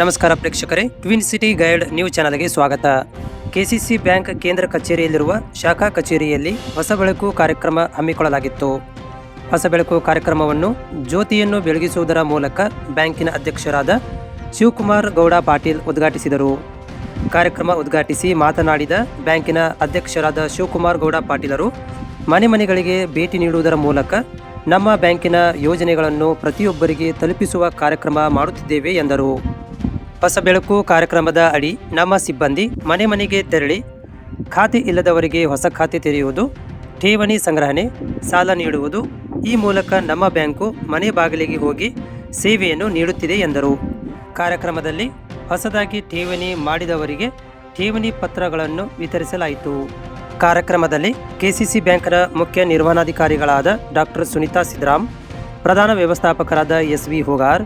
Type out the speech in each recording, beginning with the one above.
ನಮಸ್ಕಾರ ಪ್ರೇಕ್ಷಕರೇ. Twin city guide new ಚಾನಲ್ಗೆ ಸ್ವಾಗತ. ಕೆಸಿಸಿ ಬ್ಯಾಂಕ್ ಕೇಂದ್ರ ಕಚೇರಿಯಲ್ಲಿರುವ ಶಾಖಾ ಕಚೇರಿಯಲ್ಲಿ ಹೊಸ ಬೆಳಕು ಕಾರ್ಯಕ್ರಮ ಹಮ್ಮಿಕೊಳ್ಳಲಾಗಿತ್ತು. ಹೊಸ ಬೆಳಕು ಕಾರ್ಯಕ್ರಮವನ್ನು ಜ್ಯೋತಿಯನ್ನು ಬೆಳಗಿಸುವುದರ ಮೂಲಕ ಬ್ಯಾಂಕಿನ ಅಧ್ಯಕ್ಷರಾದ ಶಿವಕುಮಾರ್ ಗೌಡ ಪಾಟೀಲ್ ಉದ್ಘಾಟಿಸಿದರು. ಕಾರ್ಯಕ್ರಮ ಉದ್ಘಾಟಿಸಿ ಮಾತನಾಡಿದ ಬ್ಯಾಂಕಿನ ಅಧ್ಯಕ್ಷರಾದ ಶಿವಕುಮಾರ್ ಗೌಡ ಪಾಟೀಲರು, ಮನೆ ಮನೆಗಳಿಗೆ ಭೇಟಿ ನೀಡುವುದರ ಮೂಲಕ ನಮ್ಮ ಬ್ಯಾಂಕಿನ ಯೋಜನೆಗಳನ್ನು ಪ್ರತಿಯೊಬ್ಬರಿಗೆ ತಲುಪಿಸುವ ಕಾರ್ಯಕ್ರಮ ಮಾಡುತ್ತಿದ್ದೇವೆ ಎಂದರು. ಹೊಸ ಬೆಳಕು ಕಾರ್ಯಕ್ರಮದ ಅಡಿ ನಮ್ಮ ಸಿಬ್ಬಂದಿ ಮನೆ ಮನೆಗೆ ತೆರಳಿ ಖಾತೆ ಇಲ್ಲದವರಿಗೆ ಹೊಸ ಖಾತೆ ತೆರೆಯುವುದು, ಠೇವಣಿ ಸಂಗ್ರಹಣೆ, ಸಾಲ ನೀಡುವುದು ಈ ಮೂಲಕ ನಮ್ಮ ಬ್ಯಾಂಕು ಮನೆ ಬಾಗಿಲಿಗೆ ಹೋಗಿ ಸೇವೆಯನ್ನು ನೀಡುತ್ತಿದೆ ಎಂದರು. ಕಾರ್ಯಕ್ರಮದಲ್ಲಿ ಹೊಸದಾಗಿ ಠೇವಣಿ ಮಾಡಿದವರಿಗೆ ಠೇವಣಿ ಪತ್ರಗಳನ್ನು ವಿತರಿಸಲಾಯಿತು. ಕಾರ್ಯಕ್ರಮದಲ್ಲಿ ಕೆಸಿಸಿ ಬ್ಯಾಂಕ್ನ ಮುಖ್ಯ ನಿರ್ವಹಣಾಧಿಕಾರಿಗಳಾದ ಡಾಕ್ಟರ್ ಸುನೀತಾ ಸಿದ್ರಾಮ್, ಪ್ರಧಾನ ವ್ಯವಸ್ಥಾಪಕರಾದ ಎಸ್ ವಿ ಹೋಗಾರ್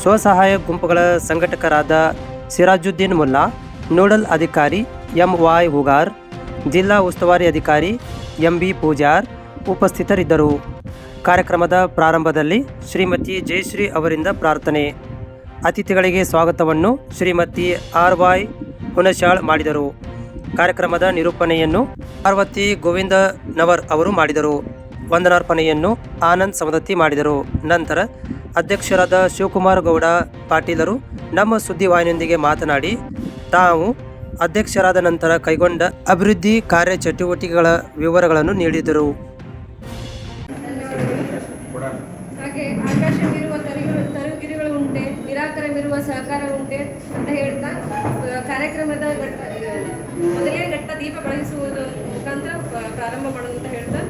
ಸ್ವಸಹಾಯ ಗುಂಪುಗಳ ಸಂಘಟಕರಾದ ಸಿರಾಜುದ್ದೀನ್ ಮುಲ್ಲಾ, ನೋಡಲ್ ಅಧಿಕಾರಿ ಎಂ ವಾಯ್ ಹುಗಾರ್, ಜಿಲ್ಲಾ ಉಸ್ತುವಾರಿ ಅಧಿಕಾರಿ ಎಂ ಬಿ ಪೂಜಾರ್ ಉಪಸ್ಥಿತರಿದ್ದರು. ಕಾರ್ಯಕ್ರಮದ ಪ್ರಾರಂಭದಲ್ಲಿ ಶ್ರೀಮತಿ ಜಯಶ್ರೀ ಅವರಿಂದ ಪ್ರಾರ್ಥನೆ. ಅತಿಥಿಗಳಿಗೆ ಸ್ವಾಗತವನ್ನು ಶ್ರೀಮತಿ ಆರ್ ವಾಯ್ ಹುನಶಾಳ್ ಮಾಡಿದರು. ಕಾರ್ಯಕ್ರಮದ ನಿರೂಪಣೆಯನ್ನು ಪಾರ್ವತಿ ಗೋವಿಂದ ನವರ್ ಅವರು ಮಾಡಿದರು. ವಂದನಾರ್ಪಣೆಯನ್ನು ಆನಂದ್ ಸಮದತ್ತಿ ಮಾಡಿದರು. ನಂತರ ಅಧ್ಯಕ್ಷರಾದ ಶಿವಕುಮಾರ್ ಗೌಡ ಪಾಟೀಲರು ನಮ್ಮ ಸುದ್ದಿವಾಹಿನಿಯೊಂದಿಗೆ ಮಾತನಾಡಿ, ತಾವು ಅಧ್ಯಕ್ಷರಾದ ನಂತರ ಕೈಗೊಂಡ ಅಭಿವೃದ್ಧಿ ಕಾರ್ಯ ಚಟುವಟಿಕೆಗಳ ವಿವರಗಳನ್ನು ನೀಡಿದರು. ಹಾಗೆ ತರುಗಿರಿಗಳು ಉಂಟೆ ಸಹಕಾರ ಉಂಟೆ ಅಂತ ಹೇಳ್ತಾ ಕಾರ್ಯಕ್ರಮದ ಘಟ್ಟ ಮೊದಲನೇ ಘಟ್ಟ ದೀಪ ಬೆಳಗಿಸುವುದು ಮುಖಾಂತರ ಪ್ರಾರಂಭ ಮಾಡೋದು ಅಂತ ಹೇಳ್ತಾ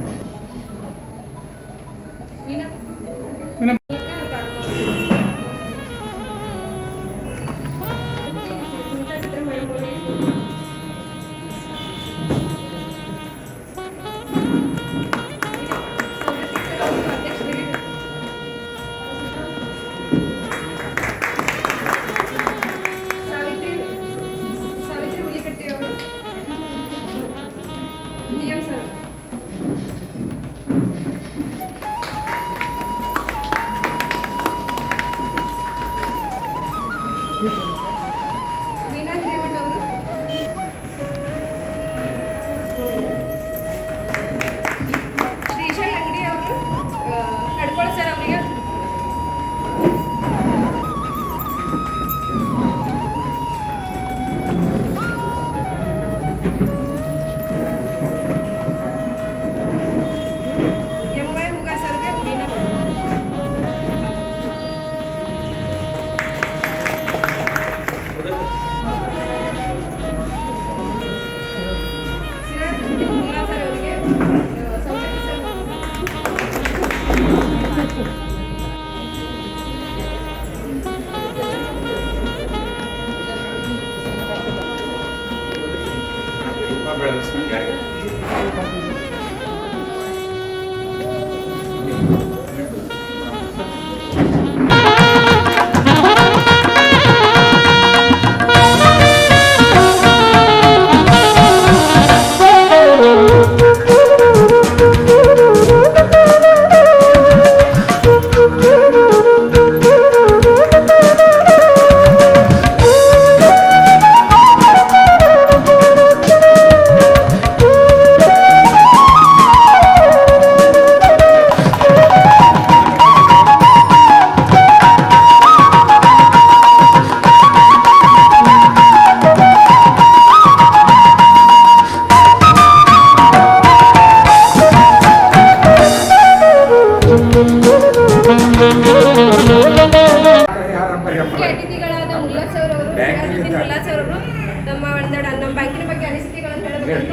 ನಮ್ಮ ಒಂದೆರಡು ನಮ್ಮ ಬ್ಯಾಂಕಿನ ಬಗ್ಗೆ ಅನಿಸಿಕೆಗಳನ್ನು ಹೇಳಬೇಕಂತ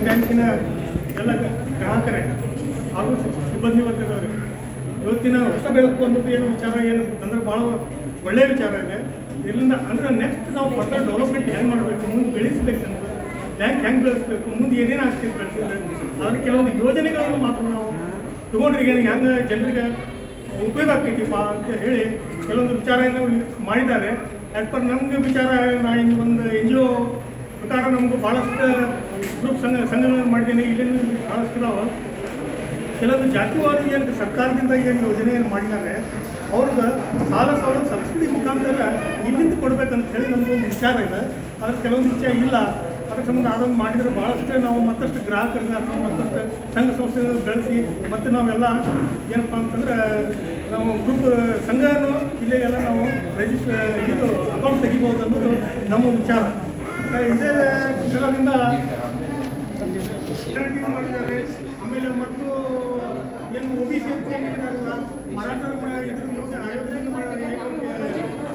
ಬ್ಯಾಂಕಿನ ಎಲ್ಲ ಗ್ರಾಹಕರೇ ಹಾಗೂ ಸಿಬ್ಬಂದಿ ವರ್ಗದವರು. ಇವತ್ತಿನ ಹೊಸ ಬೆಳಕು ಅನ್ನೋದು ಏನು ವಿಚಾರ ಏನು ಅಂದ್ರೆ ಭಾಳ ಒಳ್ಳೆಯ ವಿಚಾರ ಇದೆ. ಇದರಿಂದ ಅಂದ್ರೆ ನೆಕ್ಸ್ಟ್ ನಾವು ಹೊಸ ಡೆವಲಪ್ಮೆಂಟ್ ಹೆಂಗೆ ಮಾಡಬೇಕು ಮುಂದೆ ಬೆಳೆಸಬೇಕು ಬ್ಯಾಂಕ್ ಹೆಂಗೆ ಬೆಳೆಸಬೇಕು ಮುಂದೆ ಏನೇನು ಆಗ್ತಿರ್ಬೇಕು ಅದ್ರ ಕೆಲವೊಂದು ಯೋಜನೆಗಳನ್ನು ಮಾತ್ರ ನಾವು ತಗೊಂಡ್ರೆ ಈಗ ಹೆಂಗೆ ಜನರಿಗೆ ಉಪಯೋಗ ಆಗ್ತೈತಿಪ್ಪ ಅಂತ ಹೇಳಿ ಕೆಲವೊಂದು ವಿಚಾರವನ್ನು ಮಾಡಿದ್ದಾರೆ. ಆ್ಯಸ್ ಪರ್ ನಮಗೆ ವಿಚಾರ, ನಾ ಇನ್ನು ಒಂದು ಎನ್ ಜಿ ಒ ಪ್ರಕಾರ ನಮ್ಗೆ ಭಾಳಷ್ಟು ಗ್ರೂಪ್ ಸಂಘ, ಸಂಘಗಳನ್ನು ಮಾಡಿದ್ದೇನೆ. ಇಲ್ಲಿ ಭಾಳಷ್ಟು ಇದಾವೆ ಕೆಲವೊಂದು ಜಾತಿವಾದ ಏನು ಸರ್ಕಾರದಿಂದ ಏನು ಯೋಜನೆಯನ್ನು ಮಾಡಿದ್ದಾರೆ, ಅವ್ರಿಗೆ ಸಾಲ ಸೌಲಭ್ಯ ಸಬ್ಸಿಡಿ ಮುಖಾಂತರ ಇಲ್ಲಿಂದ ಕೊಡ್ಬೇಕಂತ ಹೇಳಿ ಒಂದು ವಿಚಾರ ಇದೆ. ಆದರೆ ಕೆಲವೊಂದು ವಿಷಯ ಇಲ್ಲ. ಅದಕ್ಕೆ ಸಂಬಂಧ ಅದನ್ನು ಮಾಡಿದರೆ ಭಾಳಷ್ಟು ನಾವು ಮತ್ತಷ್ಟು ಗ್ರಾಹಕರಿಂದ ಅಥವಾ ಮತ್ತಷ್ಟು ಸಂಘ ಸಂಸ್ಥೆಗಳನ್ನು ಬೆಳೆಸಿ ಮತ್ತು ನಾವೆಲ್ಲ ಏನಪ್ಪ ಅಂತಂದ್ರೆ, ನಾವು ಗ್ರೂಪ್ ಸಂಘನೂ ಇಲ್ಲೇ ಎಲ್ಲ ನಾವು ರಿಜಿಸ್ಟರ್ ಇದು ಅಕೌಂಟ್ ತೆಗಿಬೋದು ಅನ್ನೋದು ನಮ್ಮ ವಿಚಾರ. ಇದೇ ಕ್ಷಣದಿಂದ guarantee ಮಾಡಿದ್ದಾರೆ ಆಮೇಲೆ ಮತ್ತು ಏನು ಒ ಬಿ ಸಿ ಅಂತ ಏನಿದಾರಲ್ಲ ಮರಾಠರ ಮ- ಇದ್ರ ಯೋಜನೆ ಆಯೋಜನೆ ಮಾಡಿದ್ದಾರೆ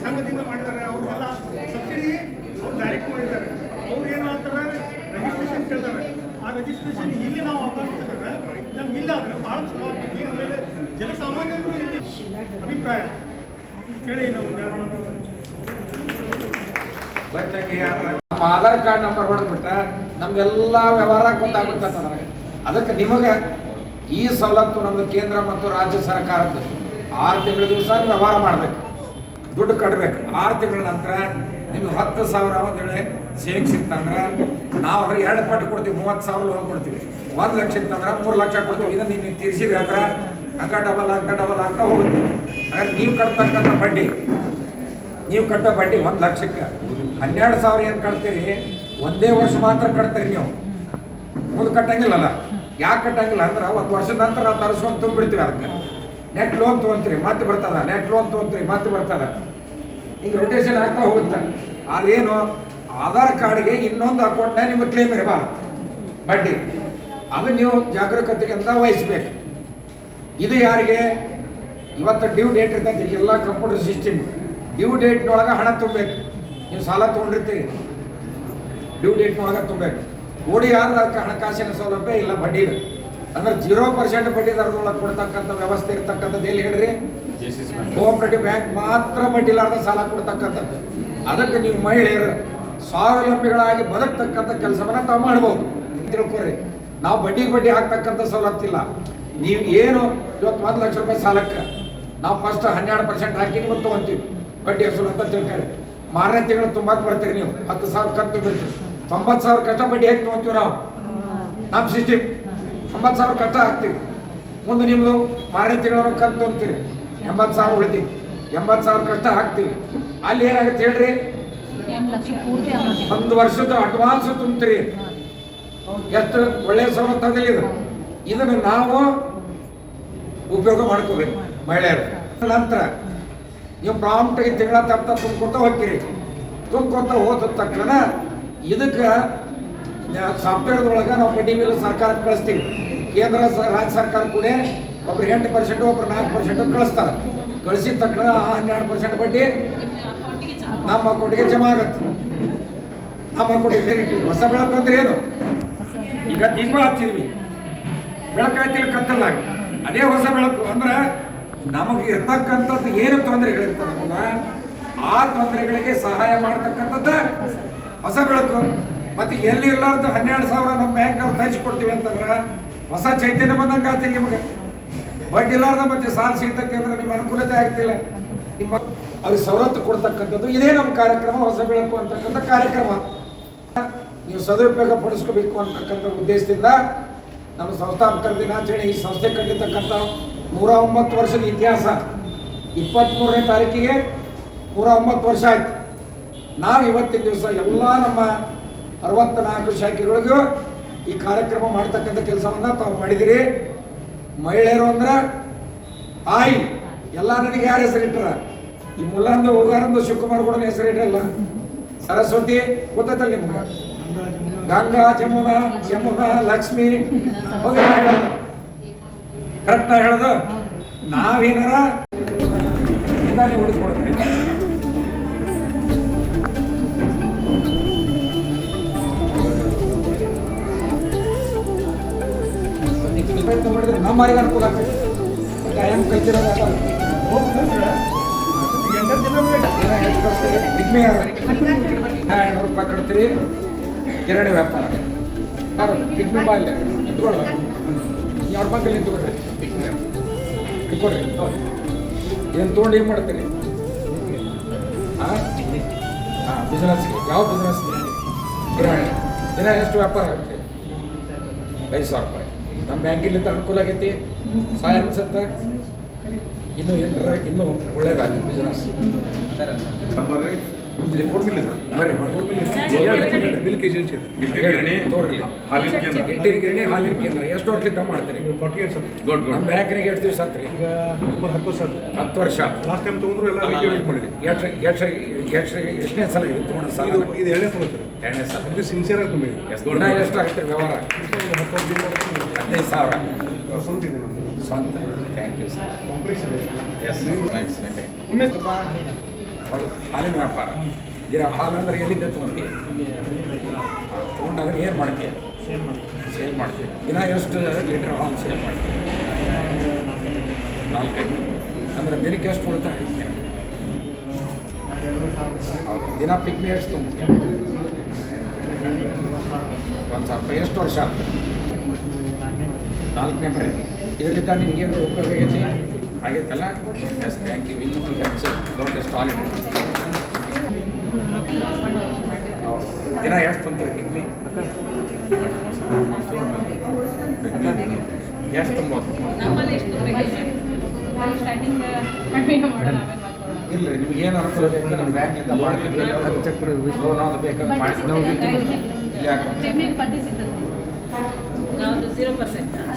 ಸಂಘದಿಂದ ಮಾಡಿದ್ದಾರೆ ಅವ್ರಿಗೆಲ್ಲ ಸಬ್ಸಿಡಿ ಅವ್ರು ಡೈರೆಕ್ಟ್ ಮಾಡಿದ್ದಾರೆ ಅವ್ರು ಏನು ಮಾಡ್ತಾರೆ ರಿಜಿಸ್ಟ್ರೇಷನ್ ಕೇಳ್ತಾರೆ ಆ ರಿಜಿಸ್ಟ್ರೇಷನ್ ಇಲ್ಲಿ ನಾವು ಅಕೌಂಟ್ ತಗೊಂಡ್ರೆ ನಮ್ಗೆ ಇಲ್ಲ ಅಂದರೆ ಭಾಳ ಚಲೋ ಆಗ್ತೈತಿ ಆಮೇಲೆ ಜನಸಾಮಾನ್ಯರು ಇಲ್ಲಿ ನಮ್ಮ ಆಧಾರ್ ಕಾರ್ಡ್ ನಂಬರ್ ಹೊಡೆದ್ಬಿಟ್ರೆ ನಮ್ಗೆಲ್ಲ ವ್ಯವಹಾರ ಗೊತ್ತಾಗುತ್ತೆ ಅದಕ್ಕೆ ನಿಮಗೆ ಈ ಸವಲತ್ತು ನಮ್ದು ಕೇಂದ್ರ ಮತ್ತು ರಾಜ್ಯ ಸರ್ಕಾರದ್ದು ಆರು ತಿಂಗಳ ದಿವಸ ವ್ಯವಹಾರ ಮಾಡ್ಬೇಕು. ದುಡ್ಡು ಕಟ್ಬೇಕು. ಆರು ತಿಂಗಳ ನಂತರ ನಿಮ್ಗೆ ಹತ್ತು ಸಾವಿರ ಒಂದು ವೇಳೆ ಸೇವಿಂಗ್ಸ್ ಇತ್ತಂದ್ರೆ ನಾವು ಅವ್ರಿಗೆ ಎರಡು ಪಟ್ಟು ಕೊಡ್ತೀವಿ, ಮೂವತ್ತು ಸಾವಿರ ಲೋನ್ ಕೊಡ್ತೀವಿ ಒಂದು ಲಕ್ಷ ಇತ್ತಂದ್ರೆ ಮೂರು ಲಕ್ಷ ಕೊಡ್ತೀವಿ. ಇದನ್ನು ನೀವು ತೀರಿಸಿದ್ರೆ ಅಂದ್ರೆ ಅಂಕ ಡಬಲ್ ಅಂಕ ಡಬಲ್ ಅಂಕ ಹೋಗುತ್ತೆ ಹಾಗಾದ್ರೆ ನೀವು ಕಟ್ತಕ್ಕಂಥ ಬಡ್ಡಿ, ನೀವು ಕಟ್ಟೋ ಬಡ್ಡಿ ಒಂದು ಲಕ್ಷಕ್ಕೆ. ಹನ್ನೆರಡು ಸಾವಿರ ಏನು ಕಟ್ತೀರಿ? ಒಂದೇ ವರ್ಷ ಮಾತ್ರ ಕಟ್ತೀರಿ ನೀವು. ಮುಂದೆ ಕಟ್ಟಂಗಿಲ್ಲಲ್ಲ? ಯಾಕೆ ಕಟ್ಟಂಗಿಲ್ಲ? ಅಂದ್ರೆ ಒಂದು ವರ್ಷದ ನಂತರ ತರಿಸ್ಕೊಂಡು ತುಂಬಿಡ್ತೀವಿ ಅದಕ್ಕೆ. ನೆಟ್ ಲೋನ್ ತೊಗೊಂತೀರಿ, ಮತ್ತೆ ಬರ್ತದ. ನೆಟ್ ಲೋನ್ ತೊಗೊಂತೀರಿ, ಮತ್ತೆ ಬರ್ತದ. ಈಗ ರೊಟೇಷನ್ ಆಗ್ತಾ ಹೋಗುತ್ತೆ. ಅದೇನು ಆಧಾರ್ ಕಾರ್ಡ್ಗೆ ಇನ್ನೊಂದು ಅಕೌಂಟ್ನ ನಿಮಗೆ ಕ್ಲೇಮ್ ಇರಬಾರ್ದು. ಬಡ್ಡಿ. ಅದು ನೀವು ಜಾಗರೂಕತೆಯಿಂದ ವಹಿಸ್ಬೇಕು. ಇದು ಯಾರಿಗೆ? ಇವತ್ತು ಡ್ಯೂ ಡೇಟ್ ಇರ್ತೈತಿ ಎಲ್ಲ ಕಂಪ್ಯೂಟರ್ ಸಿಸ್ಟಮ್ ಡ್ಯೂ ಡೇಟ್ನೊಳಗೆ ಹಣ ತುಂಬಬೇಕು. ನೀವು ಸಾಲ ತೊಗೊಂಡಿರ್ತೀರಿ. ಡ್ಯೂ ಡೇಟ್ನೊಳಗೆ ತುಂಬಬೇಕು. ಓಡಿ ಆದ್ರೆ ಅದಕ್ಕೆ ಹಣಕಾಸಿನ ಸೌಲಭ್ಯ ಇಲ್ಲ ಬಡ್ಡಿ ಇದೆ ಅಂದ್ರೆ ಜೀರೋ ಪರ್ಸೆಂಟ್ ಬಡ್ಡಿ ದರದೊಳಗೆ ಕೊಡ್ತಕ್ಕಂಥ ವ್ಯವಸ್ಥೆ ಇರ್ತಕ್ಕಂಥದ್ದು ಎಲ್ಲಿ ಹೇಳ್ರಿ? ಕೋಆಪರೇಟಿವ್ ಬ್ಯಾಂಕ್ ಮಾತ್ರ ಬಡ್ಡಿ ಇಲ್ಲಾರ್ದ ಸಾಲ ಕೊಡ್ತಕ್ಕಂಥದ್ದು. ಅದಕ್ಕೆ ನೀವು ಮಹಿಳೆಯರು ಸ್ವಾವಲಂಬಿಗಳಾಗಿ ಬದುಕ್ತಕ್ಕಂಥ ಕೆಲಸವನ್ನ ತಾವು ಮಾಡ್ಬೋದು. ತಿಳ್ಕೊರಿ ನಾವು ಬಡ್ಡಿಗೆ ಬಡ್ಡಿ ಹಾಕ್ತಕ್ಕಂಥ ಸವಲತ್ತಿಲ್ಲ ನೀವು ಏನು ಇವತ್ತು ಒಂದು ಲಕ್ಷ ರೂಪಾಯಿ ಸಾಲಕ್ಕೆ ನಾವು ಫಸ್ಟ್ ಹನ್ನೆರಡು ಪರ್ಸೆಂಟ್ ಹಾಕಿ ಮತ್ತು ತೊಗೊಂತೀವಿ. ಬಡ್ಡಿ ಹೆಸರು ಅಂತ ತಿಳ್ಕೊಳ್ಳಿ ಮಾರನೇ ತಿಂಗಳು ತುಂಬಾ ಬರ್ತೀರಿ ನೀವು. ಹತ್ತು ಸಾವಿರ ಕಂತು ಬಿಡ್ತೀವಿ ತೊಂಬತ್ತು ಸಾವಿರ ಕಷ್ಟ ಬಡ್ಡಿ ಹೇಗೆ ತೊಗೊಂತೀವಿ ನಾವು? ನಮ್ಮ ಸಿಸ್ಟಮ್ ತೊಂಬತ್ತು ಸಾವಿರ ಕಷ್ಟ ಹಾಕ್ತೀವಿ. ಮುಂದೆ ನಿಮ್ಮದು ಮಾರನೇ ತಿಂಗಳು ಕಂತು ತೊಗೊಂತೀರಿ. ಎಂಬತ್ತು ಸಾವಿರ ಉಳಿತೀವಿ. ಎಂಬತ್ತು ಸಾವಿರ ಕಷ್ಟ ಹಾಕ್ತೀವಿ. ಅಲ್ಲಿ ಏನಾಗುತ್ತೆ ಹೇಳ್ರಿ? ಒಂದು ವರ್ಷದ ಅಡ್ವಾನ್ಸ್ ತುಂಬ್ತೀರಿ. ಎಷ್ಟು ಒಳ್ಳೆಯ ಸವಲತ್ತು ಇದು. ಇದನ್ನು ನಾವು ಉಪಯೋಗ ಮಾಡ್ಕೋಬೇಕು ಮಹಿಳೆಯರು. ನಂತರ ನೀವು ಪ್ರಾಂಪ್ಟಾಗಿ ತಿಂಗಳ ತಪ್ಪ ತುಂಬ್ಕೊತ ಹೋಗ್ತೀರಿ. ತುಂಬ್ಕೊತ ಹೋದ ತಕ್ಷಣ ಇದಕ್ಕೆ ಸಾಫ್ಟ್ವೇರ್ದೊಳಗೆ ನಾವು ಬಡ್ಡಿ ಮೇಲೆ ಸರ್ಕಾರಕ್ಕೆ ಕಳಿಸ್ತೀವಿ. ಕೇಂದ್ರ ರಾಜ್ಯ ಸರ್ಕಾರ ಕೂಡ ಒಬ್ರು ಎಂಟು ಪರ್ಸೆಂಟ್ ಒಬ್ರು ನಾಲ್ಕು ಪರ್ಸೆಂಟ್ ಕಳಿಸ್ತಾರೆ. ಕಳಿಸಿದ ತಕ್ಷಣ ಆ ಹನ್ನೆರಡು ಪರ್ಸೆಂಟ್ ಬಡ್ಡಿ ನಮ್ಮ ಅಕೌಂಟಿಗೆ ಜಮಾ ಆಗುತ್ತೆ. ನಮ್ಮ ಅಕೌಂಟಿಗೆ ಹೊಸ ಬೆಳಕು ಅಂದ್ರೆ ಏನು? ಈಗ ದೀಪ ಹಚ್ಚಿದ್ವಿ. ಬೆಳಕಾಯ್ತಿಲ್ಲ ಕತ್ತಲಾಗ ಅದೇ ಹೊಸ ಬೆಳಕು. ಅಂದ್ರೆ ನಮಗೆ ಇರ್ತಕ್ಕಂಥದ್ದು ಏನು ತೊಂದರೆಗಳಿರ್ತದಲ್ಲ ಆ ತೊಂದರೆಗಳಿಗೆ ಸಹಾಯ ಮಾಡ್ತಕ್ಕಂಥದ್ದು ಹೊಸ ಬೆಳಕು. ಮತ್ತೆ ಎಲ್ಲಿ ಇರ್ಲಾರ್ದು ಹನ್ನೆರಡು ಸಾವಿರ ನಮ್ಮ ಬ್ಯಾಂಕ್ ಅವ್ರು ಹಂಚಿ ಕೊಡ್ತೀವಿ ಅಂತಂದ್ರೆ ಹೊಸ ಚೈತನ್ಯ ಬಂದಂಗೆ ಆತ ನಿಮಗೆ. ಬಡ್ಡಿ ಇಲ್ಲಾರ್ದ ಮತ್ತೆ ಸಾಲ ಸಿಗ್ತಕ್ಕೆ ಅಂದ್ರೆ ನಿಮ್ಮ ಅನುಕೂಲತೆ ಆಗ್ತಿಲ್ಲ. ನಿಮ್ಮ ಅವ್ರಿಗೆ ಸವಲತ್ತು ಕೊಡ್ತಕ್ಕಂಥದ್ದು ಇದೇ ನಮ್ಮ ಕಾರ್ಯಕ್ರಮ, ಹೊಸ ಬೆಳಕು ಅಂತಕ್ಕಂಥ ಕಾರ್ಯಕ್ರಮ. ನೀವು ಸದುಪಯೋಗ ಪಡಿಸ್ಕೋಬೇಕು ಅಂತಕ್ಕಂಥ ಉದ್ದೇಶದಿಂದ ನಮ್ಮ ಸಂಸ್ಥಾಪಕರ ದಿನಾಚರಣೆ ಈ ಸಂಸ್ಥೆ ಕಟ್ಟಿರ್ತಕ್ಕಂಥ ನೂರ ಒಂಬತ್ತು ವರ್ಷದ ಇತಿಹಾಸ. ಇಪ್ಪತ್ತ್ಮೂರನೇ ತಾರೀಕಿಗೆ ನೂರ ಒಂಬತ್ತು ವರ್ಷ ಆಯ್ತು. ನಾವು ಇವತ್ತಿನ ದಿವಸ ಎಲ್ಲ ನಮ್ಮ ಅರವತ್ತ್ನಾಲ್ಕು ಶಾಖೆಗಳಿಗೂ ಈ ಕಾರ್ಯಕ್ರಮ ಮಾಡ್ತಕ್ಕಂಥ ಕೆಲಸವನ್ನು ತಾವು ಮಾಡಿದಿರಿ. ಮಹಿಳೆಯರು ಅಂದ್ರೆ ತಾಯಿ ಎಲ್ಲ ನನಗೆ ಯಾರು ಹೆಸರಿಟ್ಟಾರ ಈ ಮುಲ್ಲಂದು ಹೋಗಾರಂದು ಶಿವಕುಮಾರ್ ಕೂಡ ಹೆಸರಿಟ್ಟಲ್ಲ ಸರಸ್ವತಿ ಗೊತ್ತೈತಲ್ಲ ನಿಮ್ಗೆ? ಗಂಗಾ ಜಮುನ, ಯಮುನಾ, ಲಕ್ಷ್ಮಿ. ಕರೆಕ್ಟ್ ಹೇಳೋದು? ನಾವೇನಾರ ಉಳಿಸ್ಕೊಡ್ತೀವಿ. ಮಾಡಿದ್ರೆ ನಮ್ಮರಿಗೆ ಅನುಕೂಲ ಆಗ್ತದೆ ಕಾಯಂ ಕೈತಿರೋದು ಎಂಟು ದಿನ ಬೇಕು. ಪಿಗ್ಮಿ ಎರಡ್ನೂರು ರೂಪಾಯಿ ಕಟ್ತೀರಿ. ಕಿರಾಣಿ ವ್ಯಾಪಾರ. ಯಾರು? ಪಿಗ್ಮಿ ಬಾ ಇಲ್ಲೇ ನಿಂತ್ಕೊಳ್ಳ ಎರಡು ರೂಪಾಯಿ ನಿಂತ್ಕೊಳ್ರಿ ಇಟ್ಕೊಡ್ರಿ ಏನು ತೊಗೊಂಡು ಏನು ಮಾಡ್ತೀರಿ? ಹಾಂ ಹಾಂ ಬಿಸ್ನೆಸ್ ಯಾವ ಬಿಸ್ನೆಸ್ ಕಿರಾಣಿ. ದಿನ ಎಷ್ಟು ವ್ಯಾಪಾರ ಆಗುತ್ತೆ? ಐದು ಸಾವಿರ ರೂಪಾಯಿ. ನಮ್ಮ ಬ್ಯಾಂಕಿಲಿಂದ ಅನುಕೂಲ ಆಗೈತಿ? ಸಹಾಯ ಅನ್ಸುತ್ತೆ? ಇನ್ನೂ ಏನರ ಇನ್ನೂ ಒಳ್ಳೇದಾಗಿ ಬಿಸ್ನೆಸ್ ಬರ್ರಿ ಬಿಲ್ ಕೆ ಜಿ ಕೇಂದ್ರ. ಗಿಡ್ಡಿನ ಗಿರಣಿ ಹಾಲಿನ ಕೇಂದ್ರ. ಎಷ್ಟು ವರ್ಷದಿಂದ ಮಾಡ್ತೀರಿ? ಗುಡ್ ಗುಡ್ ಬ್ಯಾಂಕ್ನಾಗ ಎಷ್ಟು ದಿವಸ ಆತ್ರಿ? ಈಗ ಸುಮಾರು ಹತ್ತು ವರ್ಷ ಹತ್ತು ವರ್ಷ. ಲಾಸ್ಟ್ ಟೈಮ್ ತೊಗೊಂಡ್ರು ಎಲ್ಲ ಯೂಸ್ ಮಾಡಿದ್ವಿ. ಎಷ್ಟು ಎಷ್ಟು ಎಷ್ಟು ಎಷ್ಟನೇ ಸಲ ಇದು ತೊಗೊಂಡ ಸಾಲ? ಇದು ಎರಡನೇ ಸಲ ಸರ್ ಎರಡನೇ ಸಲ. ಇದು ಸಿನ್ಸಿಯರ್ ಆಗಿ ತುಂಬಿ ಎಷ್ಟು ಎಷ್ಟು ಆಗುತ್ತೆ ವ್ಯವಹಾರ? ಹದಿನೈದು ಸಾವಿರ. ಸ್ವಂತ ಇದೆ ಸ್ವಂತ. ಥ್ಯಾಂಕ್ ಯು ಸರ್ ಕಾಂಪ್ಲೆಕ್ಸ್ ಇದೆ. ಎಸ್ ನೈಸ್ ಹಾಲಿನ ವ್ಯಾಪಾರ. ಈಗ ಹಾಲು ಅಂದ್ರೆ ಎಲ್ಲಿಂದ ತೊಗೊಂಡು ತೊಗೊಂಡಾಗ ಏನು ಮಾಡ್ತೀಯ? ಸೇಲ್ ಮಾಡ್ತೀವಿ ದಿನ ಎಷ್ಟು ಲೀಟರ್ ಹಾಲು ಸೇಲ್ ಮಾಡ್ತೀವಿ ನಾಲ್ಕೈದು. ಅಂದರೆ ದಿನಕ್ಕೆ ಎಷ್ಟು ಉಳಿತಾಯ? ದಿನ ಪಿಕ್ ಎಷ್ಟು ಒಂದು ಸಾವಿರ ರೂಪಾಯಿ. ಎಷ್ಟು ವರ್ಷ? ಆಗ್ತದೆ ನಾಲ್ಕನೇ ಮನೆ ಇದರಿಂದ ನಿನಗೇನು ಉಪಯೋಗ ಆಗೈತಲ್ಲ ಎಸ್ ಥ್ಯಾಂಕ್ ಯು ಇನ್ನೂ ದೊಡ್ಡ ಸ್ಟಾಲ್ ದಿನ ಎಷ್ಟು ತುಂಬಿ ಪಿಕ್ನಿ ಎಷ್ಟು ತುಂಬೋದು ನಮ್ಮಲ್ಲಿ ಎಷ್ಟು ಮಾಡೋಣ ಇಲ್ಲ ರೀ ನಿಮ್ಗೆ ಏನು ಅನುಕೂಲ ಬೇಕು? ನಮ್ಮ ಬ್ಯಾಂಕಿಂದ ಮಾಡ್ತೀವಿ. ಲೋನ್ ಅದು ಬೇಕಾದ್ರೆ ಮಾಡಿ ಜಮೀನು ಬಡ್ಡಿ ಸಿಗ್ತದೆ. ನಾವು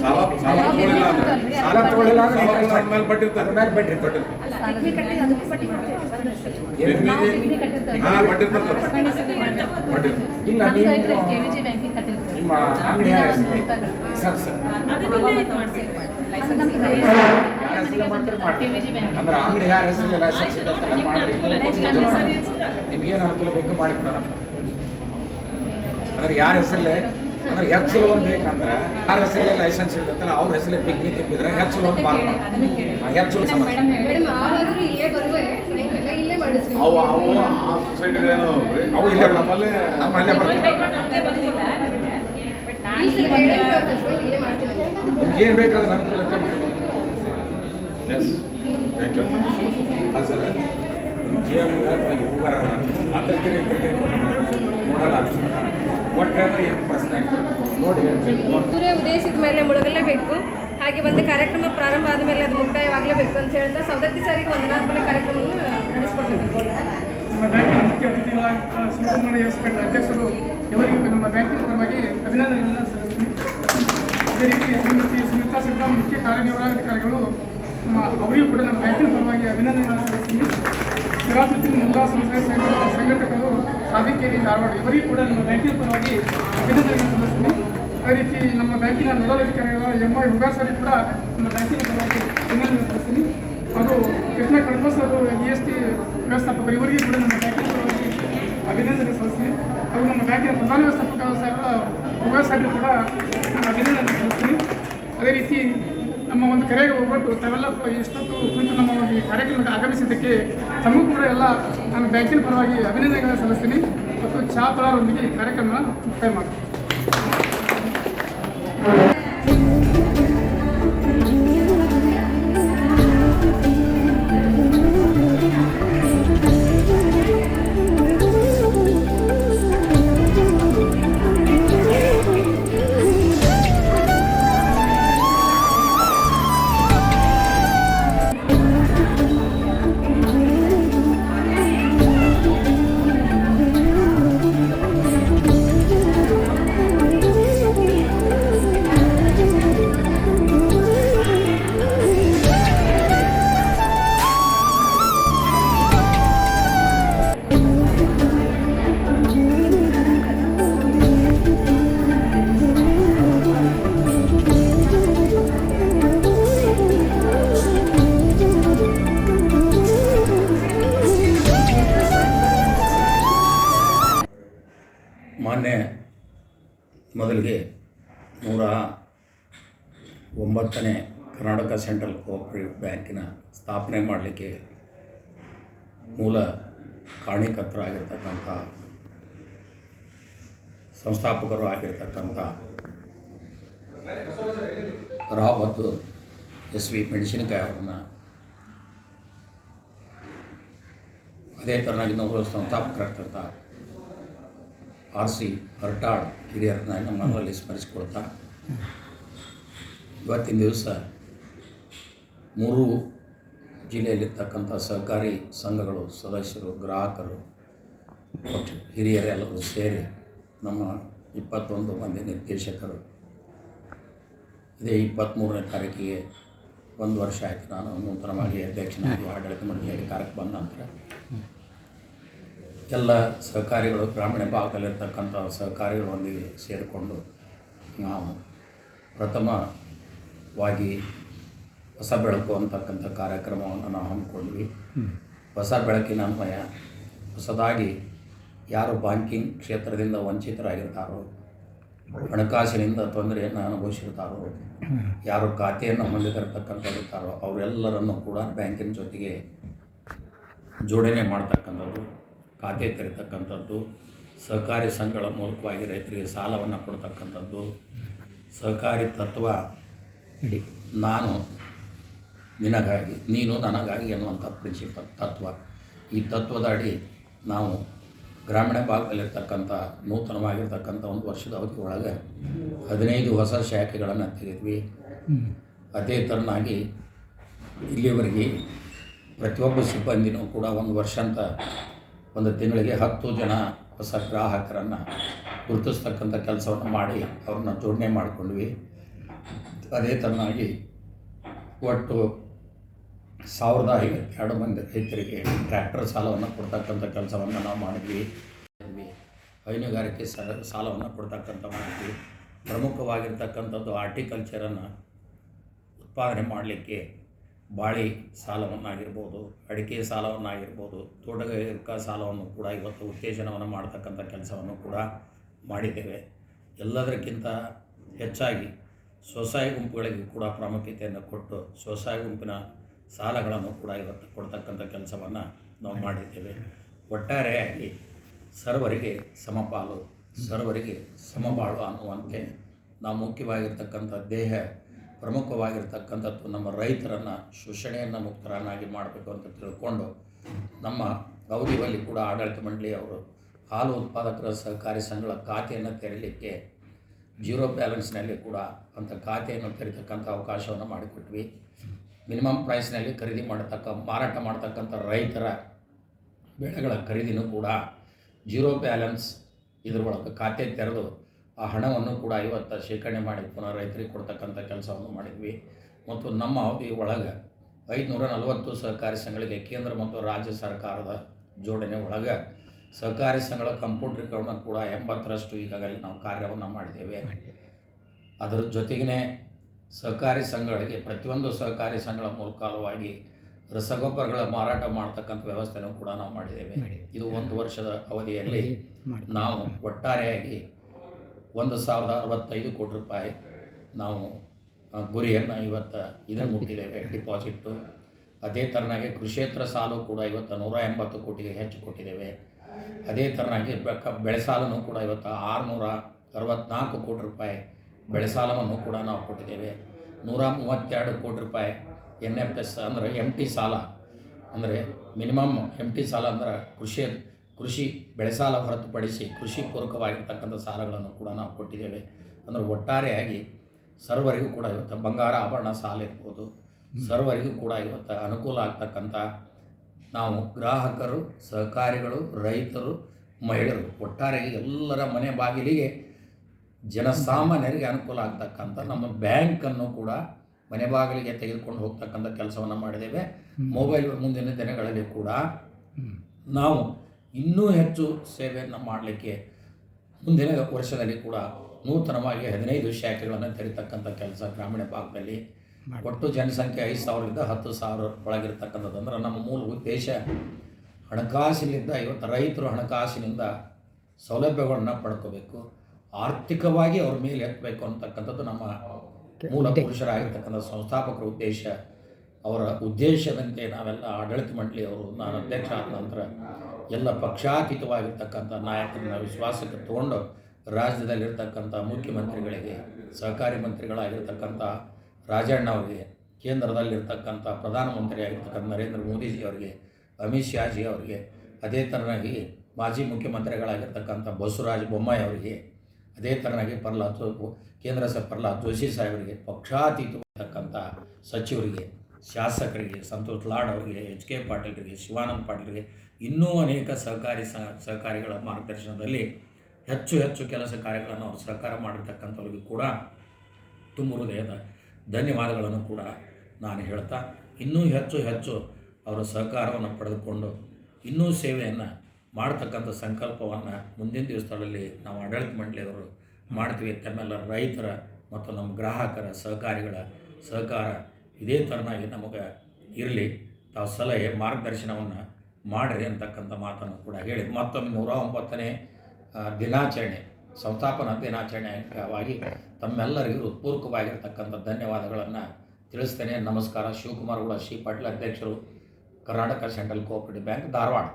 ಸಾಲ ಸಾಲ ತಗೊಳ್ಳಿಲ್ಲ ಅಂದ್ರೆ ಸಾಲ ತಗೊಳ್ಳಿಲ್ಲ ಅಂದ್ರೆ ಸಾಲ interest ತಗೊಂಡ ಮೇಲೆ ಬಡ್ಡಿ ಅದ್ರ ಇರ್ತದೆ ಮೇಲೆ ಬಡ್ಡಿ ಬಡ್ಡಿ ಪಿಗ್ನಿ ಕಟ್ಟಿ ಅದಕ್ಕೂ ಬಡ್ಡಿ ಕೊಡ್ತೇವೆ ಏನು? ನಾವು ಪಿಗ್ನಿ ಕಟ್ಟಿರ್ತೇವೆ ಹಾ ಬಡ್ಡಿ ಇರ್ತದೆ ಬಡ್ಡಿ ಸಿಗ್ತದೆ ಮಾಡ್ತೇವೆ. ಬಡ್ಡಿ ಇಲ್ಲ ನಮ್ದು ನೀವು ಐತ್ರಿ, KVG ಬ್ಯಾಂಕಿಗೆ ಕಟ್ಟಿರ್ತೇವೆ. ನಿಮ್ಮ ಅಂಗಡಿ ಯಾರ ಹೆಸರು? ಸರ್ ಸರ್ ಲೈಸೆನ್ಸ್ ಇದೆ. ಹೆಸರು ಮಾಡ್ತಾರೆ ಮಾಡಿ KVG ಬ್ಯಾಂಕ್. ಅಂದ್ರೆ ಅಂಗಡಿ ಯಾರ ಹೆಸರಲ್ಲಿ ಲೈಸೆನ್ಸ್ ಇದೆ ಅಂತೆಲ್ಲ ಮಾಡಿ ನಿಮ್ಗೇನು ಅನುಕೂಲ ಬೇಕು ಮಾಡಿ ಕೊಡೋಣ ಅಂದ್ರೆ ಯಾರ ಹೆಸರಲ್ಲೇ ಅಂದ್ರೆ ಹೆಚ್ಚು ಲೋನ್ ಬೇಕಂದ್ರೆ ಯಾರ ಹೆಸರಲ್ಲೇ ಲೈಸೆನ್ಸ್ ಇರ್ತಲ್ಲ ಅವ್ರ ಹೆಸರಲ್ಲಿ ಪಿಗ್ನಿ ತಿಪ್ಪಿದ್ರೆ ಹೆಚ್ಚು ಎಲ್ಲ ಇಲ್ಲೇ ಮಾಡಿಸ್ತೀವಿ ಅವು ಅವು ಆ ಸೊಸೈಟಿಗಳೇನೋ ಅವು ಇಲ್ಲ ನಮ್ಮಲ್ಲೇ ಬರ್ತೀವಿ. ಏನು ಬೇಕಾದ್ರೆ ಮಾಡಿ ಎಸ್ ಥ್ಯಾಂಕ್ ಯು ಹಾಂ ಸರ್. ಸೂರ್ಯ ಉದಯಿಸಿದ ಮೇಲೆ ಮುಳುಗಲೇಬೇಕು ಹಾಗೆ ಒಂದು ಕಾರ್ಯಕ್ರಮ ಪ್ರಾರಂಭ ಆದಮೇಲೆ ಅದು ಮುಕ್ತಾಯವಾಗಲೇಬೇಕು ಅಂತ ಹೇಳ್ತಾ ಸವದತ್ತಿ ಸಾರಿಗೆ ಒಂದನಾದ್ಮೇಲೆ ಕಾರ್ಯಕ್ರಮವನ್ನು ನಡೆಸಿಕೊಡ್ಬೇಕು ನಮ್ಮ ಮುಖ್ಯ ಇವರಿಗೂ ನಮ್ಮ ಬ್ಯಾಂಕಿನ ಪರವಾಗಿ ಅಭಿನಂದನೆಗಳನ್ನು ಅದೇ ರೀತಿ ಶ್ರೀಮತಿ ಸುಮಿತಾ ಮುಖ್ಯ ಕಾರ್ಯನಿರ್ವಹಣಾಧಿಕಾರಿಗಳು ನಮ್ಮ ಅವರಿಗೂ ಕೂಡ ನಮ್ಮ ಬ್ಯಾಂಕಿನ ಪರವಾಗಿ ಅಭಿನಂದನೆಗಳನ್ನು ಸಲ್ಲಿಸ್ತೀನಿ. ಸಿರಾಜುದ್ದೀನ್ ಮುಂದಾ ಸಂಸ್ಥೆ ಸಂಘ- ಸಂಘಟಕರು ಸಾಧಿಕೇರಿ ಧಾರವಾಡ. ಇವರಿಗೂ ಕೂಡ ನಮ್ಮ ಬ್ಯಾಂಕಿನ ಪರವಾಗಿ ಅಭಿನಂದನೆ ಸಲ್ಲಿಸ್ತೀನಿ. ಅದೇ ರೀತಿ ನಮ್ಮ ಬ್ಯಾಂಕಿನ ನೋಡಲ್ ಅಧಿಕಾರಿಗಳಾದ ಎಂ ಐ ಹುಗಾಸರಿ ಕೂಡ ನಮ್ಮ ಬ್ಯಾಂಕಿನ ಪರವಾಗಿ ಅಭಿನಂದನೆ ಸಲ್ಲಿಸ್ತೀನಿ. ಹಾಗೂ ಕೃಷ್ಣ ಕಡ್ಬಸ್ ಅವರು ಇ ಎಸ್ ಟಿ ವ್ಯವಸ್ಥಾಪಕರು, ಇವರಿಗೆ ಕೂಡ ನಮ್ಮ ಬ್ಯಾಂಕಿನ ಪರವಾಗಿ ಅಭಿನಂದನೆ ಸಲ್ಲಿಸ್ತೀನಿ. ಹಾಗೂ ನಮ್ಮ ಬ್ಯಾಂಕಿನ ಪ್ರಧಾನ ವ್ಯವಸ್ಥಾಪಕ ಸಾಹೇಬ ಹುಗಾಸರಿ ಕೂಡ ಅಭಿನಂದನೆ ಸಲ್ಲಿಸ್ತೀನಿ. ಅದೇ ರೀತಿ ನಮ್ಮ ಒಂದು ಕರೆಗೆ ಹೋಗ್ಬಿಟ್ಟು ತಾವೆಲ್ಲ ಇಷ್ಟೊತ್ತು ಕುರಿತು ನಮ್ಮ ಒಂದು ಕಾರ್ಯಕ್ರಮಕ್ಕೆ ಆಗಮಿಸಿದ್ದಕ್ಕೆ ತಮಗೂ ಕೂಡ ಎಲ್ಲ ನಾನು ಬ್ಯಾಂಕಿನ ಪರವಾಗಿ ಅಭಿನಂದನೆಗಳನ್ನು ಸಲ್ಲಿಸ್ತೀನಿ. ಮತ್ತು ಚಾ ಪಳರೊಂದಿಗೆ ಈ ಕಾರ್ಯಕ್ರಮ ಮುಕ್ತಾಯ ಮಾಡ್ತೀನಿ. ಮೊದಲಿಗೆ ನೂರ ಒಂಬತ್ತನೇ ಕರ್ನಾಟಕ ಸೆಂಟ್ರಲ್ ಕೋಆಪರೇಟಿವ್ ಬ್ಯಾಂಕಿನ ಸ್ಥಾಪನೆ ಮಾಡಲಿಕ್ಕೆ ಮೂಲ ಕಾರಣೀಕರ್ತರಾಗಿರ್ತಕ್ಕಂಥ ಸಂಸ್ಥಾಪಕರು ಆಗಿರ್ತಕ್ಕಂಥ ರಾವತ್ ಎಸ್ ವಿ ಮೆಣಸಿನಕಾಯಿ ಅವರನ್ನು ಅದೇ ಥರನಾಗಿ ನಾವು ಸಂಸ್ಥಾಪಕರಾಗ್ತಂಥ ಆರ್ ಸಿ ಹರಟಾಳ್ ಹಿರಿಯರನ್ನ ನಮ್ಮಲ್ಲಿ ಸ್ಮರಿಸಿಕೊಳ್ತಾ ಇವತ್ತಿನ ದಿವಸ ಮೂರು ಜಿಲ್ಲೆಯಲ್ಲಿರ್ತಕ್ಕಂಥ ಸಹಕಾರಿ ಸಂಘಗಳು, ಸದಸ್ಯರು, ಗ್ರಾಹಕರು ಹಿರಿಯರೆಲ್ಲರೂ ಸೇರಿ ನಮ್ಮ ಇಪ್ಪತ್ತೊಂದು ಮಂದಿ ನಿರ್ದೇಶಕರು. ಇದೇ ಇಪ್ಪತ್ತ್ಮೂರನೇ ತಾರೀಕಿಗೆ ಒಂದು ವರ್ಷ ಆಯಿತು ನಾನು ನೂತನವಾಗಿ ಅಧ್ಯಕ್ಷನಾಗಿ ಆಡಳಿತ ಮಂಡಳಿಯಾಗಿ ಕಾರ್ಯಕ್ಕೆ ಬಂದ ನಂತರ ಎಲ್ಲ ಸಹಕಾರಿಗಳು ಗ್ರಾಮೀಣ ಭಾಗದಲ್ಲಿರ್ತಕ್ಕಂಥ ಸಹಕಾರಿಗಳೊಂದಿಗೆ ಸೇರಿಕೊಂಡು ನಾವು ಪ್ರಥಮವಾಗಿ ಹೊಸ ಬೆಳಕು ಅಂತಕ್ಕಂಥ ಕಾರ್ಯಕ್ರಮವನ್ನು ನಾವು ಹಮ್ಮಿಕೊಂಡ್ವಿ. ಹೊಸ ಬೆಳಕಿನ ಅನ್ವಯ ಹೊಸದಾಗಿ ಯಾರು ಬ್ಯಾಂಕಿಂಗ್ ಕ್ಷೇತ್ರದಿಂದ ವಂಚಿತರಾಗಿರ್ತಾರೋ ಹಣಕಾಸಿನಿಂದ ತೊಂದರೆಯನ್ನು ಅನುಭವಿಸಿರ್ತಾರೋ ಯಾರು ಖಾತೆಯನ್ನು ಹೊಂದಿರತಕ್ಕಂಥವ್ರಿರ್ತಾರೋ ಅವರೆಲ್ಲರನ್ನು ಕೂಡ ಬ್ಯಾಂಕಿನ ಜೊತೆಗೆ ಜೋಡಣೆ ಮಾಡ್ತಕ್ಕಂಥದ್ದು ಖಾತೆ ತೆರೀತಕ್ಕಂಥದ್ದು ಸಹಕಾರಿ ಸಂಘಗಳ ಮೂಲಕವಾಗಿ ರೈತರಿಗೆ ಸಾಲವನ್ನು ಕೊಡ್ತಕ್ಕಂಥದ್ದು, ಸಹಕಾರಿ ತತ್ವ ನಾನು ನಿನಗಾಗಿ, ನೀನು ನನಗಾಗಿ ಅನ್ನುವಂಥ ಪ್ರಿನ್ಸಿಪಲ್ ತತ್ವ. ಈ ತತ್ವದ ಅಡಿ ನಾವು ಗ್ರಾಮೀಣ ಭಾಗದಲ್ಲಿರ್ತಕ್ಕಂಥ ನೂತನವಾಗಿರ್ತಕ್ಕಂಥ ಒಂದು ವರ್ಷದ ಅವಧಿ ಒಳಗೆ ಹದಿನೈದು ಹೊಸ ಶಾಖೆಗಳನ್ನು ತೆಗೆದ್ವಿ. ಅದೇ ಥರನಾಗಿ ಇಲ್ಲಿಯವರೆಗೆ ಪ್ರತಿಯೊಬ್ಬ ಸಿಬ್ಬಂದಿನೂ ಕೂಡ ಒಂದು ವರ್ಷ ಅಂತ ಒಂದು ತಿಂಗಳಿಗೆ ಹತ್ತು ಜನ ಹೊಸ ಗ್ರಾಹಕರನ್ನು ಗುರುತಿಸ್ತಕ್ಕಂಥ ಕೆಲಸವನ್ನು ಮಾಡಿ ಅವ್ರನ್ನ ಜೋಡಣೆ ಮಾಡಿಕೊಂಡ್ವಿ. ಅದೇ ಥರನಾಗಿ ಒಟ್ಟು ಸಾವಿರದ ಎರಡು ಮಂದಿ ರೈತರಿಗೆ ಟ್ರ್ಯಾಕ್ಟರ್ ಸಾಲವನ್ನು ಕೊಡ್ತಕ್ಕಂಥ ಕೆಲಸವನ್ನು ನಾವು ಮಾಡಿದ್ವಿ. ಹೈನುಗಾರಿಕೆ ಸಾಲ ಸಾಲವನ್ನು ಕೊಡ್ತಕ್ಕಂಥ ಮಾಡಿದ್ವಿ. ಪ್ರಮುಖವಾಗಿರ್ತಕ್ಕಂಥದ್ದು ಆರ್ಟಿಕಲ್ಚರನ್ನು ಉತ್ಪಾದನೆ ಮಾಡಲಿಕ್ಕೆ ಬಾಳೆ ಸಾಲವನ್ನಾಗಿರ್ಬೋದು, ಅಡಿಕೆ ಸಾಲವನ್ನಾಗಿರ್ಬೋದು, ತೋಟಗಾರಿಕಾ ಸಾಲವನ್ನು ಕೂಡ ಇವತ್ತು ಉತ್ತೇಜನವನ್ನು ಮಾಡ್ತಕ್ಕಂಥ ಕೆಲಸವನ್ನು ಕೂಡ ಮಾಡಿದ್ದೇವೆ. ಎಲ್ಲದಕ್ಕಿಂತ ಹೆಚ್ಚಾಗಿ ಸ್ವಸಹಾಯ ಗುಂಪುಗಳಿಗೆ ಕೂಡ ಪ್ರಾಮುಖ್ಯತೆಯನ್ನು ಕೊಟ್ಟು ಸ್ವಸಹಾಯ ಗುಂಪಿನ ಸಾಲಗಳನ್ನು ಕೂಡ ಇವತ್ತು ಕೊಡ್ತಕ್ಕಂಥ ಕೆಲಸವನ್ನು ನಾವು ಮಾಡಿದ್ದೇವೆ. ಒಟ್ಟಾರೆಯಾಗಿ ಸರ್ವರಿಗೆ ಸಮಪಾಲು, ಸರ್ವರಿಗೆ ಸಮಬಾಳು ಅನ್ನುವಂತೆ ನಾವು ಮುಖ್ಯವಾಗಿರ್ತಕ್ಕಂಥ ದೇಹ ಪ್ರಮುಖವಾಗಿರ್ತಕ್ಕಂಥದ್ದು ನಮ್ಮ ರೈತರನ್ನು ಶೋಷಣೆಯನ್ನು ಮುಕ್ತರನ್ನಾಗಿ ಮಾಡಬೇಕು ಅಂತ ತಿಳ್ಕೊಂಡು ನಮ್ಮ ಗೌರಿವಲ್ಲಿ ಕೂಡ ಆಡಳಿತ ಮಂಡಳಿಯವರು ಹಾಲು ಉತ್ಪಾದಕರ ಸಹಕಾರಿ ಸಂಘಗಳ ಖಾತೆಯನ್ನು ತೆರೀಲಿಕ್ಕೆ ಜೀರೋ ಬ್ಯಾಲೆನ್ಸ್ನಲ್ಲಿ ಕೂಡ ಅಂಥ ಖಾತೆಯನ್ನು ತೆರೀತಕ್ಕಂಥ ಅವಕಾಶವನ್ನು ಮಾಡಿಕೊಟ್ವಿ. ಮಿನಿಮಮ್ ಪ್ರೈಸ್ನಲ್ಲಿ ಖರೀದಿ ಮಾಡತಕ್ಕ, ಮಾರಾಟ ಮಾಡ್ತಕ್ಕಂಥ ರೈತರ ಬೆಳೆಗಳ ಖರೀದಿನೂ ಕೂಡ ಜೀರೋ ಬ್ಯಾಲೆನ್ಸ್ ಇದರೊಳಗೆ ಖಾತೆ ತೆರೆದು ಆ ಹಣವನ್ನು ಕೂಡ ಇವತ್ತು ಶೇಖರಣೆ ಮಾಡಿ ಪುನಃ ರೈತರಿಗೆ ಕೊಡ್ತಕ್ಕಂಥ ಕೆಲಸವನ್ನು ಮಾಡಿದ್ವಿ. ಮತ್ತು ನಮ್ಮ ಅವಧಿ ಒಳಗೆ ಐದುನೂರ ನಲವತ್ತು ಸಹಕಾರಿ ಸಂಘಗಳಿಗೆ ಕೇಂದ್ರ ಮತ್ತು ರಾಜ್ಯ ಸರ್ಕಾರದ ಜೋಡಣೆ ಒಳಗೆ ಸಹಕಾರಿ ಸಂಘಗಳ ಕಂಪ್ಯೂಟ್ರೀಕರಣ ಕೂಡ ಎಂಬತ್ತರಷ್ಟು ಈಗಾಗಲೇ ನಾವು ಕಾರ್ಯವನ್ನು ಮಾಡಿದ್ದೇವೆ. ಅದರ ಜೊತೆಗೇ ಸಹಕಾರಿ ಸಂಘಗಳಿಗೆ ಪ್ರತಿಯೊಂದು ಸಹಕಾರಿ ಸಂಘಗಳ ಮೂಲಕವಾಗಿ ರಸಗೊಬ್ಬರಗಳ ಮಾರಾಟ ಮಾಡ್ತಕ್ಕಂಥ ವ್ಯವಸ್ಥೆನೂ ಕೂಡ ನಾವು ಮಾಡಿದ್ದೇವೆ. ಇದು ಒಂದು ವರ್ಷದ ಅವಧಿಯಲ್ಲಿ ನಾವು ಒಟ್ಟಾರೆಯಾಗಿ ಒಂದು ಸಾವಿರದ ಅರವತ್ತೈದು ಕೋಟಿ ರೂಪಾಯಿ ನಾವು ಗುರಿಯನ್ನು ಇವತ್ತು ಇದನ್ನು ಮುಟ್ಟಿದ್ದೇವೆ ಡಿಪಾಸಿಟ್ಟು ಅದೇ ಥರನಾಗಿ ಕೃಷೇತ್ರ ಸಾಲು ಕೂಡ ಇವತ್ತು ನೂರ ಎಂಬತ್ತು ಕೋಟಿಗೆ ಹೆಚ್ಚು ಕೊಟ್ಟಿದ್ದೇವೆ. ಅದೇ ಥರನಾಗಿ ಬೆಳೆ ಸಾಲನೂ ಕೂಡ ಇವತ್ತು ಆರುನೂರ ಅರವತ್ತ್ನಾಲ್ಕು ಕೋಟಿ ರೂಪಾಯಿ ಬೆಳೆ ಸಾಲವನ್ನು ಕೂಡ ನಾವು ಕೊಟ್ಟಿದ್ದೇವೆ. ನೂರ ಮೂವತ್ತೆರಡು ಕೋಟಿ ರೂಪಾಯಿ ಎನ್ ಎಫ್ ಎಸ್ ಅಂದರೆ ಎಂ ಟಿ ಸಾಲ. ಅಂದರೆ ಮಿನಿಮಮ್ ಎಂ ಟಿ ಸಾಲ ಅಂದ್ರೆ ಕೃಷಿ ಕೃಷಿ ಬೆಳೆ ಸಾಲ ಹೊರತುಪಡಿಸಿ ಕೃಷಿ ಪೂರಕವಾಗಿರ್ತಕ್ಕಂಥ ಸಾಲಗಳನ್ನು ಕೂಡ ನಾವು ಕೊಟ್ಟಿದ್ದೇವೆ. ಅಂದರೆ ಒಟ್ಟಾರೆಯಾಗಿ ಸರ್ವರಿಗೂ ಕೂಡ ಇವತ್ತು ಬಂಗಾರ ಆಭರಣ ಸಾಲ ಇರ್ಬೋದು. ಸರ್ವರಿಗೂ ಕೂಡ ಇವತ್ತು ಅನುಕೂಲ ಆಗ್ತಕ್ಕಂಥ ನಾವು ಗ್ರಾಹಕರು ಸಹಕಾರಿಗಳು ರೈತರು ಮಹಿಳೆಯರು ಒಟ್ಟಾರೆಯಾಗಿ ಎಲ್ಲರ ಮನೆ ಬಾಗಿಲಿಗೆ ಜನಸಾಮಾನ್ಯರಿಗೆ ಅನುಕೂಲ ಆಗ್ತಕ್ಕಂಥ ನಮ್ಮ ಬ್ಯಾಂಕನ್ನು ಕೂಡ ಮನೆ ಬಾಗಿಲಿಗೆ ತೆಗೆದುಕೊಂಡು ಹೋಗ್ತಕ್ಕಂಥ ಕೆಲಸವನ್ನು ಮಾಡಿದ್ದೇವೆ. ಮೊಬೈಲ್ ಮುಂದಿನ ದಿನಗಳಲ್ಲಿ ಕೂಡ ನಾವು ಇನ್ನೂ ಹೆಚ್ಚು ಸೇವೆಯನ್ನು ಮಾಡಲಿಕ್ಕೆ ಮುಂದಿನ ವರ್ಷದಲ್ಲಿ ಕೂಡ ನೂತನವಾಗಿ ಹದಿನೈದು ಶಾಖೆಗಳನ್ನು ತೆರೀತಕ್ಕಂಥ ಕೆಲಸ ಗ್ರಾಮೀಣ ಭಾಗದಲ್ಲಿ ಒಟ್ಟು ಜನಸಂಖ್ಯೆ ಐದು ಸಾವಿರದಿಂದ ಹತ್ತು ಸಾವಿರ ಒಳಗಿರ್ತಕ್ಕಂಥದ್ದು ಅಂದ್ರೆ ನಮ್ಮ ಮೂಲ ಉದ್ದೇಶ ಹಣಕಾಸಿನಿಂದ ಇವತ್ತು ರೈತರು ಹಣಕಾಸಿನಿಂದ ಸೌಲಭ್ಯಗಳನ್ನು ಪಡ್ಕೋಬೇಕು. ಆರ್ಥಿಕವಾಗಿ ಅವ್ರ ಮೇಲೆ ಎತ್ತಬೇಕು ಅಂತಕ್ಕಂಥದ್ದು ನಮ್ಮ ಮೂಲ ಪುರುಷರಾಗಿರ್ತಕ್ಕಂಥ ಸಂಸ್ಥಾಪಕರ ಉದ್ದೇಶ. ಅವರ ಉದ್ದೇಶದಂತೆ ನಾವೆಲ್ಲ ಆಡಳಿತ ಮಂಡಳಿ ಅವರು ನಾನು ಅಧ್ಯಕ್ಷ ಆದ ನಂತರ ಎಲ್ಲ ಪಕ್ಷಾತೀತವಾಗಿರ್ತಕ್ಕಂಥ ನಾಯಕರನ್ನ ವಿಶ್ವಾಸಕ್ಕೆ ತಗೊಂಡು ರಾಜ್ಯದಲ್ಲಿರ್ತಕ್ಕಂಥ ಮುಖ್ಯಮಂತ್ರಿಗಳಿಗೆ, ಸಹಕಾರಿ ಮಂತ್ರಿಗಳಾಗಿರ್ತಕ್ಕಂಥ ರಾಜಣ್ಣ ಅವರಿಗೆ, ಕೇಂದ್ರದಲ್ಲಿರ್ತಕ್ಕಂಥ ಪ್ರಧಾನಮಂತ್ರಿ ಆಗಿರ್ತಕ್ಕಂಥ ನರೇಂದ್ರ ಮೋದಿಜಿ ಅವರಿಗೆ, ಅಮಿತ್ ಶಾಜಿ ಅವರಿಗೆ, ಅದೇ ಥರನಾಗಿ ಮಾಜಿ ಮುಖ್ಯಮಂತ್ರಿಗಳಾಗಿರ್ತಕ್ಕಂಥ ಬಸವರಾಜ ಬೊಮ್ಮಾಯಿ ಅವರಿಗೆ, ಅದೇ ಥರನಾಗಿ ಪ್ರಹ್ಲಾದ್ ಕೇಂದ್ರ ಸಹ ಪ್ರಹ್ಲಾದ್ ಜೋಶಿ ಸಾಹೇಬರಿಗೆ ಪಕ್ಷಾತೀತವಾಗಿರ್ತಕ್ಕಂಥ ಸಚಿವರಿಗೆ, ಶಾಸಕರಿಗೆ, ಸಂತೋಷ್ ಲಾಡ್ ಅವರಿಗೆ, ಎಚ್ ಕೆ ಪಾಟೀಲ್ರಿಗೆ, ಶಿವಾನಂದ ಪಾಟೀಲ್ರಿಗೆ ಇನ್ನೂ ಅನೇಕ ಸಹಕಾರಿ ಸಹ ಸಹಕಾರಿಗಳ ಮಾರ್ಗದರ್ಶನದಲ್ಲಿ ಹೆಚ್ಚು ಹೆಚ್ಚು ಕೆಲಸ ಕಾರ್ಯಗಳನ್ನು ಅವರು ಸಹಕಾರ ಮಾಡಿರ್ತಕ್ಕಂಥವ್ರಿಗೆ ಕೂಡ ತುಂಬ ಹೃದಯದ ಧನ್ಯವಾದಗಳನ್ನು ಕೂಡ ನಾನು ಹೇಳ್ತಾ, ಇನ್ನೂ ಹೆಚ್ಚು ಹೆಚ್ಚು ಅವರ ಸಹಕಾರವನ್ನು ಪಡೆದುಕೊಂಡು ಇನ್ನೂ ಸೇವೆಯನ್ನು ಮಾಡ್ತಕ್ಕಂಥ ಸಂಕಲ್ಪವನ್ನು ಮುಂದಿನ ದಿವಸಗಳಲ್ಲಿ ನಾವು ಆಡಳಿತ ಮಂಡಳಿಯವರು ಮಾಡ್ತೀವಿ ತಮ್ಮೆಲ್ಲ ರೈತರ ಮತ್ತು ನಮ್ಮ ಗ್ರಾಹಕರ ಸಹಕಾರಿಗಳ ಸಹಕಾರ ಇದೇ ಥರನಾಗಿ ನಮಗೆ ಇರಲಿ. ತಾವು ಸಲಹೆ, ಮಾರ್ಗದರ್ಶನವನ್ನು ಮಾಡಿರಿ ಅಂತಕ್ಕಂಥ ಮಾತನ್ನು ಕೂಡ ಹೇಳಿ ಮತ್ತೊಮ್ಮೆ ನೂರ ಒಂಬತ್ತನೇ ದಿನಾಚರಣೆ, ಸಂಸ್ಥಾಪನಾ ದಿನಾಚರಣೆ ಅಂಗವಾಗಿ ತಮ್ಮೆಲ್ಲರಿಗೂ ಹೃತ್ಪೂರ್ವಕವಾಗಿರ್ತಕ್ಕಂಥ ಧನ್ಯವಾದಗಳನ್ನು ತಿಳಿಸ್ತೇನೆ. ನಮಸ್ಕಾರ. ಶಿವಕುಮಾರ್ ಕೂಡ ಶ್ರೀ ಪಾಟೀಲ್ ಅಧ್ಯಕ್ಷರು, Karnataka central cooperative bank, Dharwad.